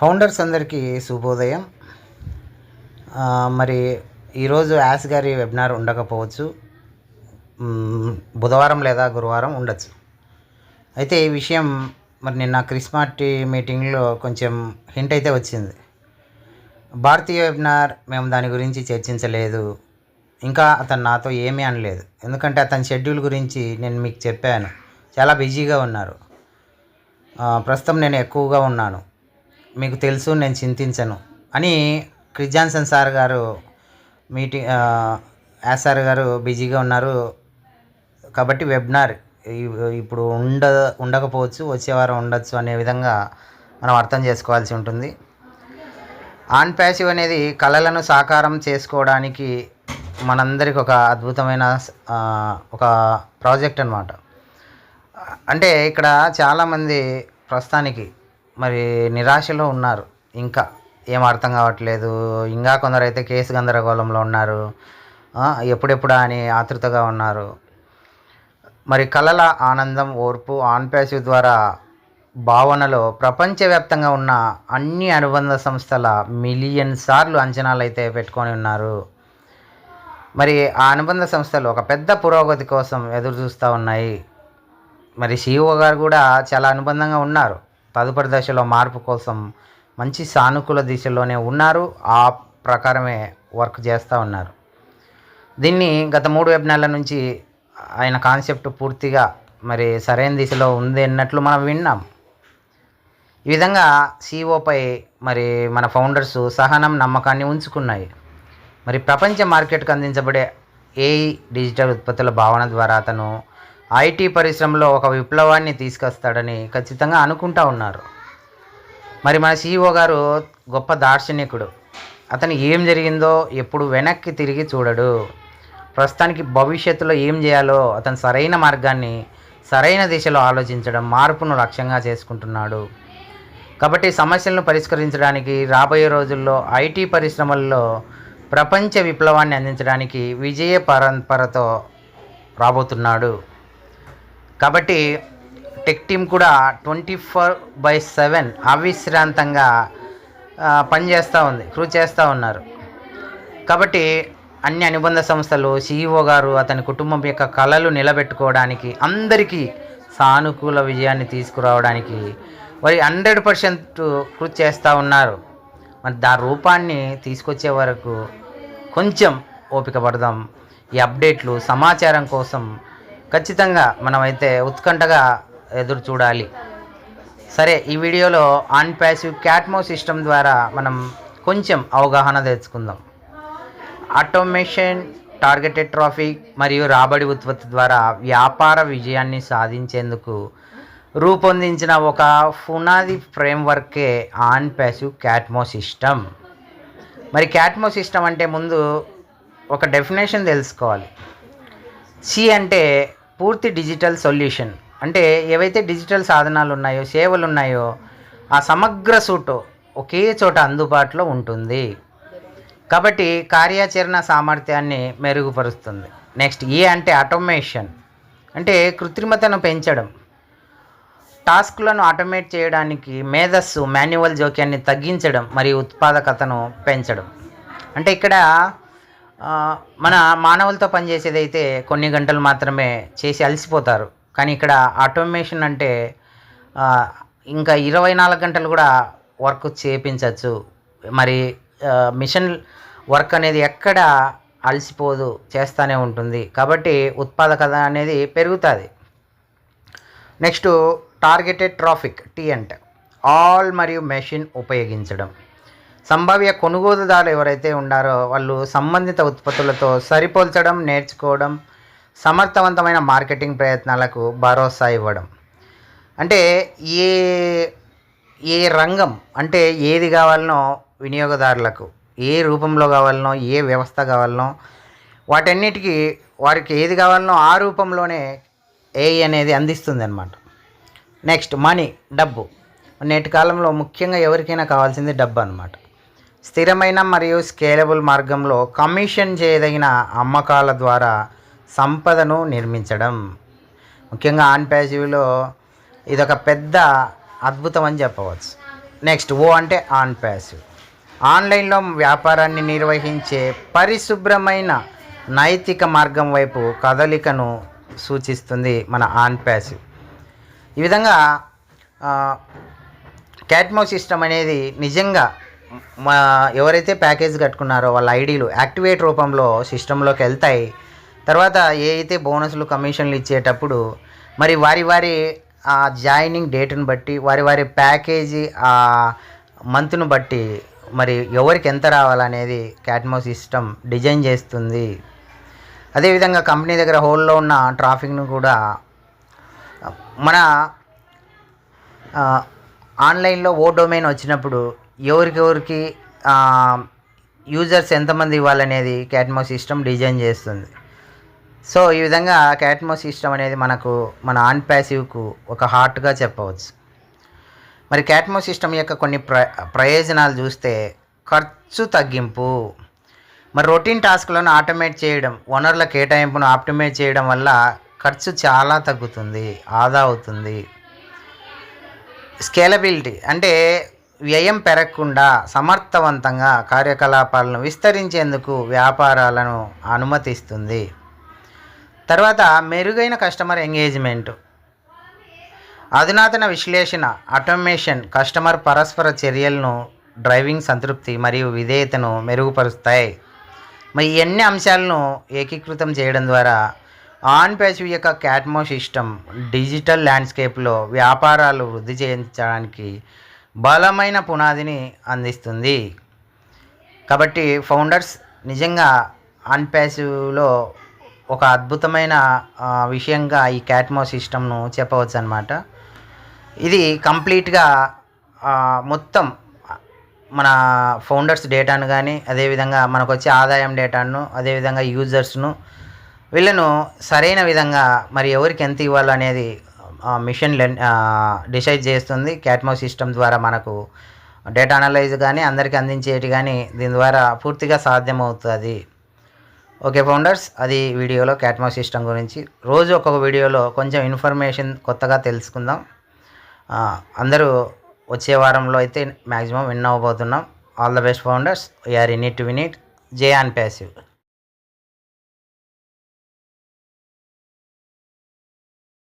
Founders అందరికీ శుభోదయం. మరి ఈరోజు యాస్ గారి వెబినార్ ఉండకపోవచ్చు. బుధవారం లేదా గురువారం ఉండొచ్చు. అయితే ఈ విషయం మరి నిన్న క్రిస్మార్టీ మీటింగ్లో కొంచెం హింట్ అయితే వచ్చింది. భారతీయ వెబినార్ మేము దాని గురించి చర్చించలేదు. ఇంకా అతను నాతో ఏమీ అనలేదు. ఎందుకంటే అతని షెడ్యూల్ గురించి నేను మీకు చెప్పాను. చాలా బిజీగా ఉన్నారు. ప్రస్తుతం నేను ఎక్కువగా ఉన్నాను. మీకు తెలుసు నేను చింతించను అని క్రిజాన్సన్ సార్ గారు మీటింగ్ యాస్ సార్ గారు బిజీగా ఉన్నారు. కాబట్టి వెబినార్ ఇప్పుడు ఉండ ఉండకపోవచ్చు వచ్చేవారం ఉండొచ్చు అనే విధంగా మనం అర్థం చేసుకోవాల్సి ఉంటుంది. ఆన్ ప్యాసివ్ అనేది కళలను సాకారం చేసుకోవడానికి మనందరికి ఒక అద్భుతమైన ఒక ప్రాజెక్ట్ అనమాట అంటే ఇక్కడ చాలామంది ప్రస్తుతానికి మరి నిరాశలో ఉన్నారు. ఇంకా ఏం అర్థం కావట్లేదు. ఇంకా కొందరు అయితే కేసు గందరగోళంలో ఉన్నారు. ఎప్పుడెప్పుడా అని ఆతృతగా ఉన్నారు. మరి కళల ఆనందం ఓర్పు ఆన్ ప్యాసివ్ ద్వారా భావనలో ప్రపంచవ్యాప్తంగా ఉన్న అన్ని అనుబంధ సంస్థల మిలియన్ సార్లు అంచనాలు అయితే పెట్టుకొని ఉన్నారు. మరి ఆ అనుబంధ సంస్థలు ఒక పెద్ద పురోగతి కోసం ఎదురు చూస్తూ ఉన్నాయి. మరి సిఇఓ గారు కూడా చాలా అనుబంధంగా ఉన్నారు. తదుపరి దశలో మార్పు కోసం మంచి సానుకూల దిశలోనే ఉన్నారు. ఆ ప్రకారమే వర్క్ చేస్తూ ఉన్నారు. దీన్ని గత మూడు వెబినార్ల నుంచి ఆయన కాన్సెప్ట్ పూర్తిగా మరి సరైన దిశలో ఉంది అన్నట్లు మనం విన్నాం. ఈ విధంగా సిఓపై మరి మన ఫౌండర్స్ సహనం నమ్మకాన్ని ఉంచుకున్నాయి. మరి ప్రపంచ మార్కెట్కు అందించబడే ఏఐ డిజిటల్ ఉత్పత్తుల భావన ద్వారా అతను ఐటీ పరిశ్రమలో ఒక విప్లవాన్ని తీసుకొస్తాడని ఖచ్చితంగా అనుకుంటా ఉన్నారు. మరి మన సిఇఓ గారు గొప్ప దార్శనికుడు. అతను ఏం జరిగిందో ఎప్పుడు వెనక్కి తిరిగి చూడడు. ప్రస్తుతానికి భవిష్యత్తులో ఏం చేయాలో అతను సరైన మార్గాన్ని సరైన దిశలో ఆలోచించడం మార్పును లక్ష్యంగా చేసుకుంటున్నాడు. కాబట్టి సమస్యలను పరిష్కరించడానికి రాబోయే రోజుల్లో ఐటీ పరిశ్రమల్లో ప్రపంచ విప్లవాన్ని అందించడానికి విజయ పరంపరతో రాబోతున్నాడు. కాబట్టి టెక్ టీం కూడా ట్వంటీ ఫోర్ బై సెవెన్ అవిశ్రాంతంగా పనిచేస్తూ ఉంది కృషి చేస్తూ ఉన్నారు. కాబట్టి అన్ని అనుబంధ సంస్థలు సిఇఓ గారు అతని కుటుంబం యొక్క కళలు నిలబెట్టుకోవడానికి అందరికీ సానుకూల విజయాన్ని తీసుకురావడానికి మరి హండ్రెడ్ పర్సెంట్ కృషి చేస్తూ ఉన్నారు. మరి దా రూపాన్ని తీసుకొచ్చే వరకు కొంచెం ఓపిక పడదాం. ఈ అప్డేట్లు సమాచారం కోసం ఖచ్చితంగా మనమైతే ఉత్కంఠగా ఎదురు చూడాలి. సరే ఈ వీడియోలో ఆన్ ప్యాసివ్ క్యాట్మో సిస్టమ్ ద్వారా మనం కొంచెం అవగాహన తెచ్చుకుందాం. ఆటోమేషన్ టార్గెటెడ్ ట్రాఫిక్ మరియు రాబడి ఉత్పత్తి ద్వారా వ్యాపార విజయాన్ని సాధించేందుకు రూపొందించిన ఒక పునాది ఫ్రేమ్వర్కే ఆన్ ప్యాసివ్ క్యాట్మో సిస్టమ్. మరి క్యాట్మో సిస్టమ్ అంటే ముందు ఒక డెఫినేషన్ తెలుసుకోవాలి. సి అంటే పూర్తి డిజిటల్ సొల్యూషన్. అంటే ఏవైతే డిజిటల్ సాధనాలు ఉన్నాయో సేవలు ఉన్నాయో ఆ సమగ్ర సూటు ఒకే చోట అందుబాటులో ఉంటుంది. కాబట్టి కార్యాచరణ సామర్థ్యాన్ని మెరుగుపరుస్తుంది. నెక్స్ట్ ఏ అంటే ఆటోమేషన్. అంటే కృత్రిమతను పెంచడం. టాస్క్లను ఆటోమేట్ చేయడానికి మేధస్సు మాన్యువల్ జోక్యాన్ని తగ్గించడం మరియు ఉత్పాదకతను పెంచడం. అంటే ఇక్కడ మన మానవులతో పనిచేసేది అయితే కొన్ని గంటలు మాత్రమే చేసి అలసిపోతారు. కానీ ఇక్కడ ఆటోమేషన్ అంటే ఇంకా ఇరవై నాలుగు గంటలు కూడా వర్క్ చేపించవచ్చు మరి మిషన్ వర్క్ అనేది ఎక్కడ అలసిపోదు చేస్తూనే ఉంటుంది. కాబట్టి ఉత్పాదకత అనేది పెరుగుతుంది. నెక్స్ట్ టార్గెటెడ్ ట్రాఫిక్ టీ అంటే ఆల్ మరియు మెషిన్ ఉపయోగించడం. సంభావ్య కొనుగోలుదారులు ఎవరైతే ఉన్నారో వాళ్ళు సంబంధిత ఉత్పత్తులతో సరిపోల్చడం నేర్చుకోవడం సమర్థవంతమైన మార్కెటింగ్ ప్రయత్నాలకు భరోసా ఇవ్వడం. అంటే ఏ ఏ రంగం అంటే ఏది కావాలనో వినియోగదారులకు ఏ రూపంలో కావాలనో ఏ వ్యవస్థ కావాలనో వాటన్నిటికీ వారికి ఏది కావాలనో ఆ రూపంలోనే ఏఐ అనేది అందిస్తుంది అనమాట నెక్స్ట్ మనీ డబ్బు. నేటి కాలంలో ముఖ్యంగా ఎవరికైనా కావాల్సింది డబ్బు అనమాట స్థిరమైన మరియు స్కేలబుల్ మార్గంలో కమిషన్ చేయదగిన అమ్మకాల ద్వారా సంపదను నిర్మించడం. ముఖ్యంగా ఆన్ ప్యాసివ్లో ఇదొక పెద్ద అద్భుతం అని చెప్పవచ్చు. నెక్స్ట్ ఓ అంటే ఆన్ ప్యాసివ్. ఆన్లైన్లో వ్యాపారాన్ని నిర్వహించే పరిశుభ్రమైన నైతిక మార్గం వైపు కదలికను సూచిస్తుంది మన ఆన్ ప్యాసివ్. ఈ విధంగా క్యాట్మో సిస్టమ్ అనేది నిజంగా మా ఎవరైతే ప్యాకేజ్ కట్టుకున్నారో వాళ్ళ ఐడీలు యాక్టివేట్ రూపంలో సిస్టంలోకి వెళ్తాయి. తర్వాత ఏ అయితే బోనస్లు కమిషన్లు ఇచ్చేటప్పుడు మరి వారి వారి ఆ జాయినింగ్ డేట్ను బట్టి వారి వారి ప్యాకేజీ ఆ మంత్ను బట్టి మరి ఎవరికి ఎంత రావాలనేది క్యాట్మో సిస్టమ్ డిజైన్ చేస్తుంది. అదేవిధంగా కంపెనీ దగ్గర హోల్లో ఉన్న ట్రాఫిక్ను కూడా మన ఆన్లైన్లో ఓ డొమైన్ వచ్చినప్పుడు ఎవరికెవరికి యూజర్స్ ఎంతమంది ఇవ్వాలనేది క్యాట్మో సిస్టమ్ డిజైన్ చేస్తుంది. సో ఈ విధంగా క్యాట్మో సిస్టమ్ అనేది మనకు మన ఆన్ ప్యాసివ్కు ఒక హార్ట్గా చెప్పవచ్చు. మరి క్యాట్మో సిస్టమ్ యొక్క కొన్ని ప్ర ప్రయోజనాలు చూస్తే ఖర్చు తగ్గింపు. మరి రొటీన్ టాస్క్లను ఆటోమేట్ చేయడం వనరుల కేటాయింపును ఆప్టిమేట్ చేయడం వల్ల ఖర్చు చాలా తగ్గుతుంది ఆదా అవుతుంది. స్కేలబిలిటీ అంటే వ్యయం పెరగకుండా సమర్థవంతంగా కార్యకలాపాలను విస్తరించేందుకు వ్యాపారాలను అనుమతిస్తుంది. తర్వాత మెరుగైన కస్టమర్ ఎంగేజ్మెంట్. అధునాతన విశ్లేషణ ఆటోమేషన్ కస్టమర్ పరస్పర చర్యలను డ్రైవింగ్ సంతృప్తి మరియు విధేయతను మెరుగుపరుస్తాయి. మరి ఇవన్నీ అంశాలను ఏకీకృతం చేయడం ద్వారా ఆన్ ప్యాసివ్ యొక్క క్యాట్మో సిస్టమ్ డిజిటల్ ల్యాండ్స్కేప్లో వ్యాపారాలు వృద్ధి చేయించడానికి బలమైన పునాదిని అందిస్తుంది. కాబట్టి ఫౌండర్స్ నిజంగా అన్పాసివ్లో ఒక అద్భుతమైన విషయంగా ఈ క్యాట్మో సిస్టమ్ను చెప్పవచ్చు అనమాట ఇది కంప్లీట్గా మొత్తం మన ఫౌండర్స్ డేటాను కానీ అదేవిధంగా మనకు వచ్చే ఆదాయం డేటాను అదేవిధంగా యూజర్స్ను వీళ్ళను సరైన విధంగా మరి ఎవరికి ఎంత ఇవ్వాలనేది మిషన్ లెన్ డిసైడ్ చేస్తుంది. క్యాట్మో సిస్టమ్ ద్వారా మనకు డేటా అనలైజ్ కానీ అందరికీ అందించేటి కానీ దీని ద్వారా పూర్తిగా సాధ్యమవుతుంది. ఓకే ఫౌండర్స్ అది వీడియోలో క్యాట్మో సిస్టమ్ గురించి. రోజు ఒక్కొక్క వీడియోలో కొంచెం ఇన్ఫర్మేషన్ కొత్తగా తెలుసుకుందాం. అందరూ వచ్చే వారంలో అయితే maximum win అవ్వబోతున్నాం. All the best founders we are in it win it. J and passive.